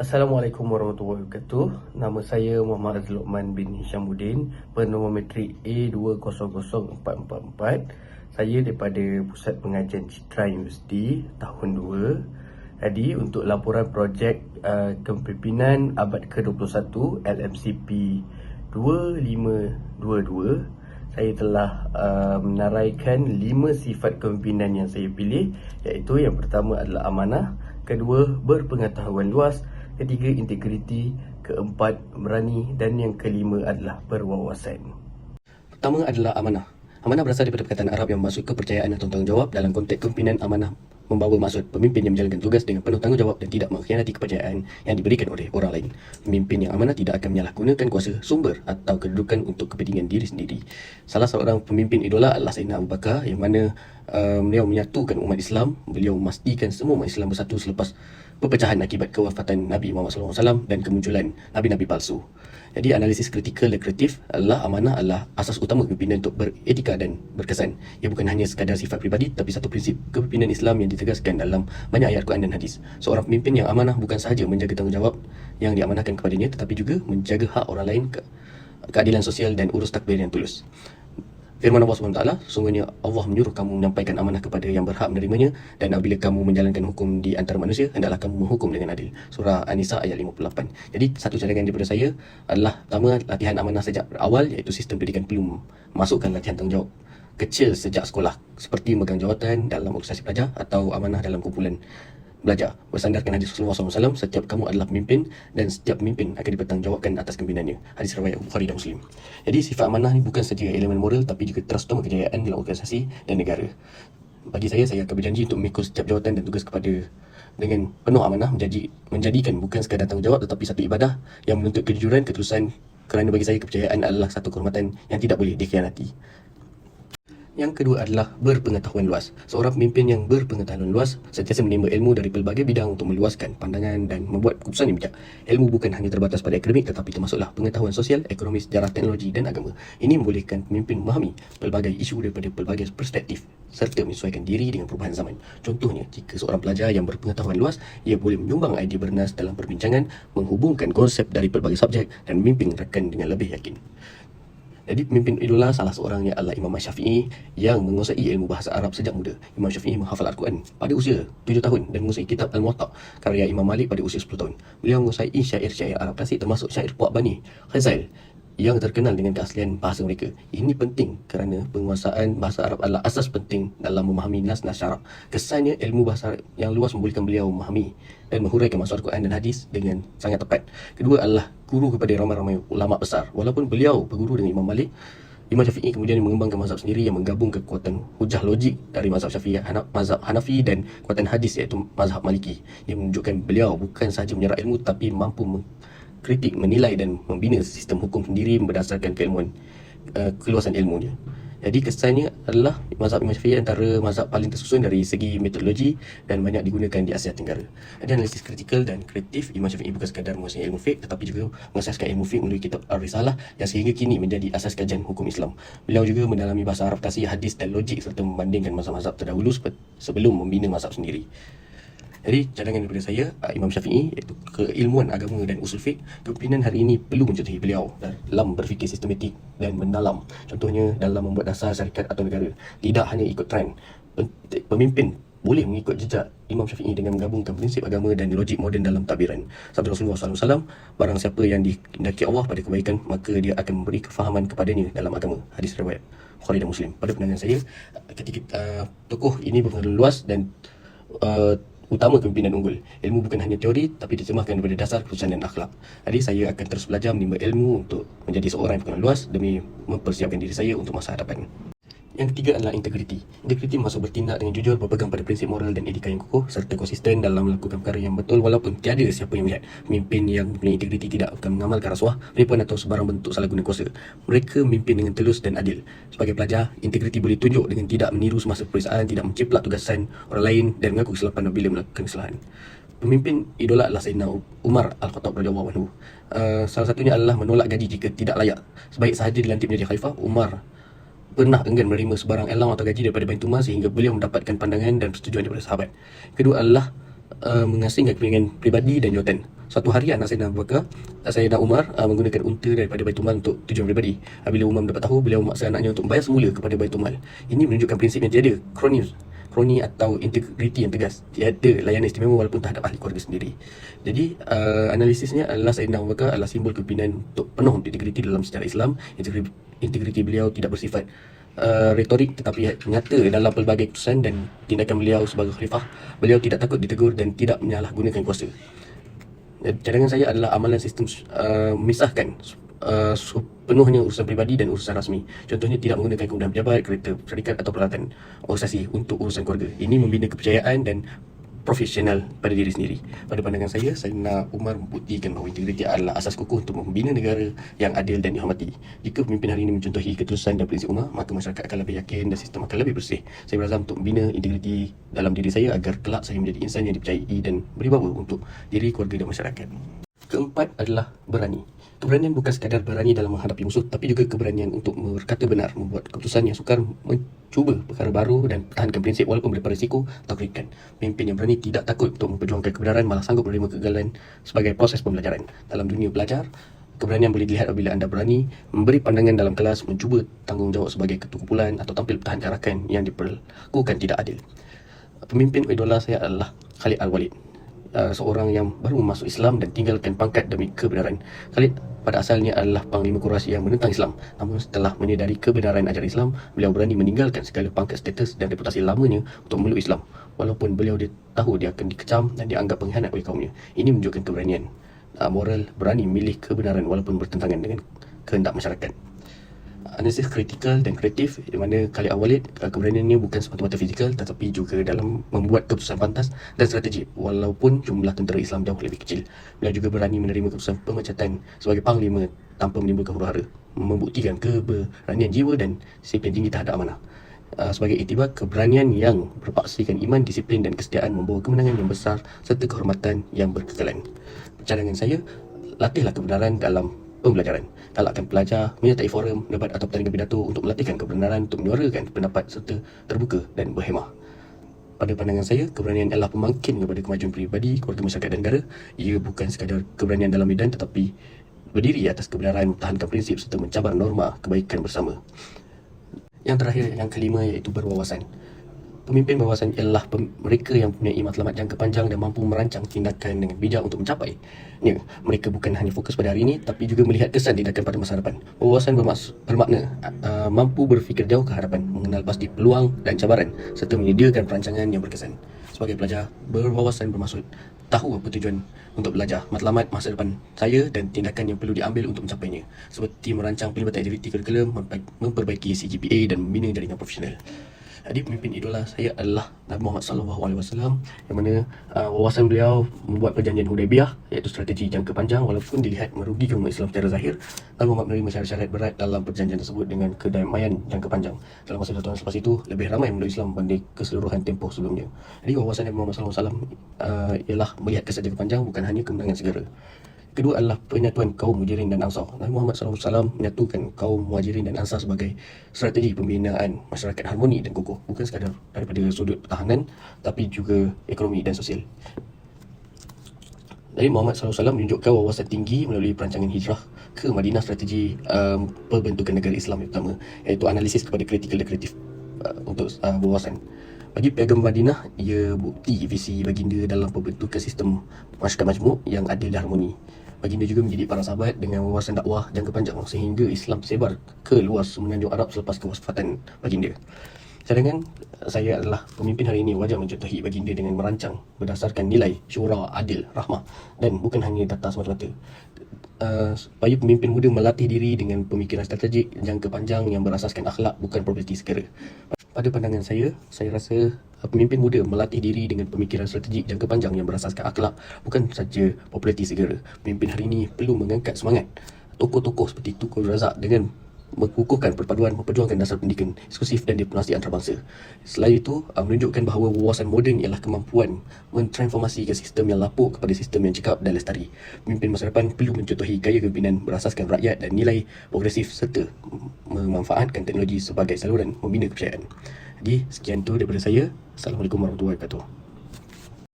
Assalamualaikum warahmatullahi wabarakatuh. Nama saya Muhammad Azli Luqman bin Hishamuddin, Penombor metrik A200444. Saya daripada Pusat Pengajian Citra Universiti tahun 2. Jadi untuk laporan projek uh, kepimpinan abad ke-21 LMCP 2522 saya telah uh, menaraikan lima sifat kepimpinan yang saya pilih iaitu yang pertama adalah amanah, kedua berpengetahuan luas, ketiga integriti, keempat berani dan yang kelima adalah berwawasan. Pertama adalah amanah. Amanah berasal daripada perkataan Arab yang bermaksud kepercayaan atau tanggungjawab dalam konteks kepimpinan amanah membawa maksud pemimpin yang menjalankan tugas dengan penuh tanggungjawab dan tidak mengkhianati kepercayaan yang diberikan oleh orang lain. Pemimpin yang amanah tidak akan menyalahgunakan kuasa, sumber atau kedudukan untuk kepentingan diri sendiri. Salah seorang pemimpin idola adalah Sayyidina Abu Bakar yang mana uh, beliau menyatukan umat Islam, beliau memastikan semua umat Islam bersatu selepas perpecahan akibat kewafatan Nabi Muhammad SAW dan kemunculan Nabi-Nabi palsu. Jadi analisis kritikal dan kreatif adalah amanah adalah asas utama kepimpinan untuk beretika dan berkesan. Ia bukan hanya sekadar sifat pribadi tapi satu prinsip kepimpinan Islam yang ditegaskan dalam banyak ayat Quran dan hadis. Seorang pemimpin yang amanah bukan sahaja menjaga tanggungjawab yang diamanahkan kepadanya tetapi juga menjaga hak orang lain ke keadilan sosial dan urus takbir yang tulus. Firman Allah SWT, sungguhnya Allah menyuruh kamu menyampaikan amanah kepada yang berhak menerimanya dan apabila kamu menjalankan hukum di antara manusia, hendaklah kamu menghukum dengan adil. Surah An-Nisa ayat 58. Jadi, satu cadangan daripada saya adalah pertama, latihan amanah sejak awal iaitu sistem pendidikan perlu masukkan latihan tanggungjawab kecil sejak sekolah seperti megang jawatan dalam organisasi pelajar atau amanah dalam kumpulan belajar. Bersandarkan hadis Rasulullah SAW setiap kamu adalah pemimpin dan setiap pemimpin akan dipertanggungjawabkan atas kepimpinannya hadis riwayat Bukhari dan Muslim. Jadi sifat amanah ni bukan saja elemen moral tapi juga teras utama kejayaan dalam organisasi dan negara. Bagi saya saya akan berjanji untuk mengikut setiap jawatan dan tugas kepada dengan penuh amanah menjadi menjadikan bukan sekadar tanggungjawab tetapi satu ibadah yang menuntut kejujuran ketulusan kerana bagi saya kepercayaan adalah satu kehormatan yang tidak boleh dikhianati yang kedua adalah berpengetahuan luas. Seorang pemimpin yang berpengetahuan luas sentiasa menimba ilmu dari pelbagai bidang untuk meluaskan pandangan dan membuat keputusan yang bijak. Ilmu bukan hanya terbatas pada akademik tetapi termasuklah pengetahuan sosial, ekonomi, sejarah, teknologi dan agama. Ini membolehkan pemimpin memahami pelbagai isu daripada pelbagai perspektif serta menyesuaikan diri dengan perubahan zaman. Contohnya, jika seorang pelajar yang berpengetahuan luas, ia boleh menyumbang idea bernas dalam perbincangan, menghubungkan konsep dari pelbagai subjek dan memimpin rakan dengan lebih yakin. Jadi pemimpin idola salah seorangnya adalah Imam Syafi'i yang menguasai ilmu bahasa Arab sejak muda. Imam Syafi'i menghafal Al-Quran pada usia 7 tahun dan menguasai kitab Al-Muwatta karya Imam Malik pada usia 10 tahun. Beliau menguasai syair-syair Arab klasik termasuk syair Puak Bani, Khazal yang terkenal dengan keaslian bahasa mereka. Ini penting kerana penguasaan bahasa Arab adalah asas penting dalam memahami nas-nas syarak. Kesannya ilmu bahasa Arab yang luas membolehkan beliau memahami dan menghuraikan maksud Al-Quran dan hadis dengan sangat tepat. Kedua adalah guru kepada ramai-ramai ulama besar. Walaupun beliau berguru dengan Imam Malik, Imam Syafi'i kemudian mengembangkan mazhab sendiri yang menggabung kekuatan hujah logik dari mazhab Syafi'i, mazhab Hanafi dan kekuatan hadis iaitu mazhab Maliki. Yang menunjukkan beliau bukan sahaja menyerap ilmu tapi mampu kritik, menilai dan membina sistem hukum sendiri berdasarkan keilmuan uh, keluasan ilmunya. Jadi kesannya adalah mazhab Imam Syafi'i antara mazhab paling tersusun dari segi metodologi dan banyak digunakan di Asia Tenggara. Ada analisis kritikal dan kreatif Imam Syafi'i bukan sekadar menguasai ilmu fiqh tetapi juga mengasaskan ilmu fiqh melalui kitab Ar-Risalah yang sehingga kini menjadi asas kajian hukum Islam. Beliau juga mendalami bahasa Arab, tasih, hadis dan logik serta membandingkan mazhab-mazhab terdahulu sebelum membina mazhab sendiri. Jadi cadangan daripada saya Imam Syafi'i iaitu keilmuan agama dan usul fiqh kepimpinan hari ini perlu mencontohi beliau dalam berfikir sistematik dan mendalam contohnya dalam membuat dasar syarikat atau negara tidak hanya ikut trend pemimpin boleh mengikut jejak Imam Syafi'i dengan menggabungkan prinsip agama dan logik moden dalam takbiran. Sabda Rasulullah SAW, barang siapa yang dikendaki Allah pada kebaikan, maka dia akan memberi kefahaman kepadanya dalam agama. Hadis riwayat Bukhari dan Muslim. Pada pandangan saya, ketika uh, tokoh ini berpengaruh luas dan uh, utama kepimpinan unggul. Ilmu bukan hanya teori tapi diterjemahkan daripada dasar keputusan dan akhlak. Jadi saya akan terus belajar menimba ilmu untuk menjadi seorang yang berkenal luas demi mempersiapkan diri saya untuk masa hadapan. Yang ketiga adalah integriti. Integriti maksud bertindak dengan jujur, berpegang pada prinsip moral dan etika yang kukuh serta konsisten dalam melakukan perkara yang betul walaupun tiada siapa yang melihat. Pemimpin yang mempunyai integriti tidak akan mengamalkan rasuah, penipuan atau sebarang bentuk salah guna kuasa. Mereka memimpin dengan telus dan adil. Sebagai pelajar, integriti boleh tunjuk dengan tidak meniru semasa peperiksaan, tidak menciplak tugasan orang lain dan mengaku kesilapan apabila melakukan kesalahan. Pemimpin idola adalah Sayyidina Umar Al-Khattab radhiyallahu anhu. Uh, salah satunya adalah menolak gaji jika tidak layak. Sebaik sahaja dilantik menjadi khalifah, Umar pernah enggan menerima sebarang elang atau gaji daripada Baitul Mal sehingga beliau mendapatkan pandangan dan persetujuan daripada sahabat. Kedua adalah uh, mengasingkan kepentingan peribadi dan jawatan. Suatu hari anak saya Abu Bakar, saya nak Umar uh, menggunakan unta daripada Baitul Mal untuk tujuan peribadi. Uh, bila Umar mendapat tahu, beliau memaksa anaknya untuk membayar semula kepada Baitul Mal. Ini menunjukkan prinsip yang tiada, kronis, kroni atau integriti yang tegas. Tiada layanan istimewa walaupun terhadap ahli keluarga sendiri. Jadi, uh, analisisnya adalah Sayyidina Abu Bakar adalah simbol kepimpinan untuk penuh integriti dalam sejarah Islam. Integriti, beliau tidak bersifat uh, retorik tetapi nyata dalam pelbagai keputusan dan tindakan beliau sebagai khalifah. Beliau tidak takut ditegur dan tidak menyalahgunakan kuasa. Cadangan saya adalah amalan sistem uh, memisahkan uh, penuhnya urusan pribadi dan urusan rasmi. Contohnya tidak menggunakan kemudahan pejabat, kereta, syarikat atau peralatan organisasi untuk urusan keluarga. Ini membina kepercayaan dan profesional pada diri sendiri. Pada pandangan saya, saya nak Umar membuktikan bahawa integriti adalah asas kukuh untuk membina negara yang adil dan dihormati. Jika pemimpin hari ini mencontohi ketulusan dan prinsip Umar, maka masyarakat akan lebih yakin dan sistem akan lebih bersih. Saya berazam untuk membina integriti dalam diri saya agar kelak saya menjadi insan yang dipercayai dan beribawa untuk diri, keluarga dan masyarakat. Keempat adalah berani. Keberanian bukan sekadar berani dalam menghadapi musuh tapi juga keberanian untuk berkata benar, membuat keputusan yang sukar, mencuba perkara baru dan pertahankan prinsip walaupun berdepan risiko atau kritikan. Pemimpin yang berani tidak takut untuk memperjuangkan kebenaran malah sanggup menerima kegagalan sebagai proses pembelajaran. Dalam dunia belajar, keberanian boleh dilihat apabila anda berani memberi pandangan dalam kelas, mencuba tanggungjawab sebagai ketua kumpulan atau tampil pertahankan yang diperlakukan tidak adil. Pemimpin idola saya adalah Khalid Al-Walid uh, seorang yang baru masuk Islam dan tinggalkan pangkat demi kebenaran. Khalid pada asalnya adalah panglima Quraisy yang menentang Islam. Namun setelah menyedari kebenaran ajaran Islam, beliau berani meninggalkan segala pangkat status dan reputasi lamanya untuk memeluk Islam. Walaupun beliau dia tahu dia akan dikecam dan dianggap pengkhianat oleh kaumnya. Ini menunjukkan keberanian. Uh, moral berani memilih kebenaran walaupun bertentangan dengan kehendak masyarakat analisis kritikal dan kreatif di mana kali awalid uh, keberaniannya bukan semata-mata fizikal tetapi juga dalam membuat keputusan pantas dan strategi walaupun jumlah tentera Islam jauh lebih kecil. Beliau juga berani menerima keputusan pemecatan sebagai panglima tanpa menimbulkan huru-hara membuktikan keberanian jiwa dan disiplin tinggi terhadap amanah. Uh, sebagai itibar keberanian yang berpaksikan iman, disiplin dan kesetiaan membawa kemenangan yang besar serta kehormatan yang berkekalan. Cadangan saya, latihlah kebenaran dalam pembelajaran. Galakkan pelajar menyertai forum, debat atau pertandingan pidato untuk melatihkan kebenaran untuk menyuarakan pendapat serta terbuka dan berhemah. Pada pandangan saya, keberanian adalah pemangkin kepada kemajuan peribadi, keluarga masyarakat dan negara. Ia bukan sekadar keberanian dalam medan tetapi berdiri atas kebenaran, mempertahankan prinsip serta mencabar norma kebaikan bersama. Yang terakhir, yang kelima iaitu berwawasan. Pemimpin berwawasan ialah mereka yang punya matlamat jangka panjang dan mampu merancang tindakan dengan bijak untuk mencapai. Ya, mereka bukan hanya fokus pada hari ini tapi juga melihat kesan tindakan pada masa depan. Berwawasan bermaks- bermakna uh, mampu berfikir jauh ke hadapan, mengenal pasti peluang dan cabaran serta menyediakan perancangan yang berkesan. Sebagai pelajar, berwawasan bermaksud tahu apa tujuan untuk belajar, matlamat masa depan saya dan tindakan yang perlu diambil untuk mencapainya. Seperti merancang pelibatan aktiviti kurikulum, memperbaiki CGPA dan membina jaringan profesional. Jadi pemimpin idola saya adalah Nabi Muhammad sallallahu alaihi wasallam yang mana uh, wawasan beliau membuat perjanjian Hudaybiyah iaitu strategi jangka panjang walaupun dilihat merugikan umat Islam secara zahir. Nabi Muhammad menerima syarat-syarat berat dalam perjanjian tersebut dengan kedamaian jangka panjang. Dalam masa satu tahun selepas itu lebih ramai memeluk Islam berbanding keseluruhan tempoh sebelumnya. Jadi wawasan Nabi Muhammad sallallahu alaihi wasallam uh, ialah melihat kesan jangka panjang bukan hanya kemenangan segera Kedua adalah penyatuan kaum muhajirin dan ansar. Nabi Muhammad SAW menyatukan kaum muhajirin dan ansar sebagai strategi pembinaan masyarakat harmoni dan kukuh. Bukan sekadar daripada sudut pertahanan tapi juga ekonomi dan sosial. Nabi Muhammad SAW menunjukkan wawasan tinggi melalui perancangan hijrah ke Madinah strategi um, pembentukan negara Islam yang pertama iaitu analisis kepada kritikal dan kreatif uh, untuk uh, wawasan. Bagi piagam Madinah, ia bukti visi baginda dalam pembentukan sistem masyarakat majmuk yang adil dan harmoni. Baginda juga menjadi para sahabat dengan wawasan dakwah jangka panjang sehingga Islam tersebar ke luas semenanjung Arab selepas kewafatan baginda. Cadangan saya adalah pemimpin hari ini wajar mencontohi baginda dengan merancang berdasarkan nilai syura, adil, rahmah dan bukan hanya data semata-mata. Uh, supaya pemimpin muda melatih diri dengan pemikiran strategik jangka panjang yang berasaskan akhlak bukan properti segera. Pada pandangan saya, saya rasa pemimpin muda melatih diri dengan pemikiran strategik jangka panjang yang berasaskan akhlak bukan saja populariti segera. Pemimpin hari ini perlu mengangkat semangat tokoh-tokoh seperti Tukul Razak dengan mengukuhkan perpaduan memperjuangkan dasar pendidikan eksklusif dan diplomasi antarabangsa. Selain itu, uh, menunjukkan bahawa wawasan moden ialah kemampuan mentransformasikan sistem yang lapuk kepada sistem yang cekap dan lestari. Pemimpin masa depan perlu mencontohi gaya kepimpinan berasaskan rakyat dan nilai progresif serta memanfaatkan teknologi sebagai saluran membina kepercayaan. Jadi, sekian tu daripada saya. Assalamualaikum warahmatullahi wabarakatuh.